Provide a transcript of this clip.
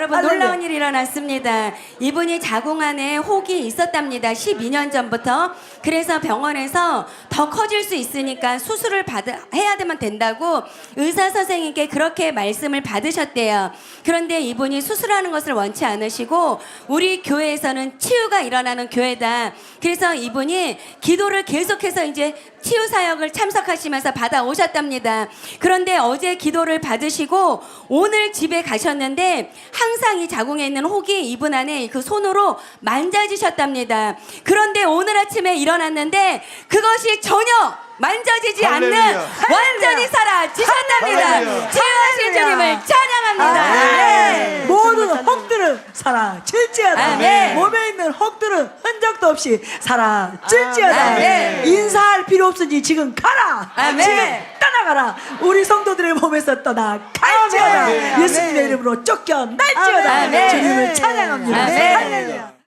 여러분 할렐루야. 놀라운 일이 일어났습니다. 이분이 자궁 안에 혹이 있었답니다. 12년 전부터. 그래서 병원에서 더 커질 수 있으니까 수술을 받 해야 되면 된다고 의사 선생님께 그렇게 말씀을 받으셨대요. 그런데 이분이 수술하는 것을 원치 않으시고 우리 교회에서는 치유가 일어나는 교회다. 그래서 이분이 기도를 계속해서 이제 치유 사역을 참석하시면서 받아 오셨답니다. 그런데 어제 기도를 받으시고 오늘 집에 가셨는데 항상 이 자궁에 있는 혹이 이분 안에 그 손으로 만져지셨답니다. 그런데 오늘 아침에 일어났는데 그것이 전혀 만져지지 않는 할렐루야. 완전히 사라지셨답니다. 할렐루야. 치유하신. 주님을 찬양합니다. 아멘. 모든 혹들은 사라질지어다. 아멘. 몸에 있는 혹들은 흔적도 없이 사라질지어다. 아멘. 인사할 필요 없으니 지금 가라. 아멘. 지금 떠나가라. 우리 성도들의 몸에서 떠나 아멘. 예수님의 이름으로 쫓겨날지어다. 아멘. 주님을 찬양합니다. 아멘. 할렐루야.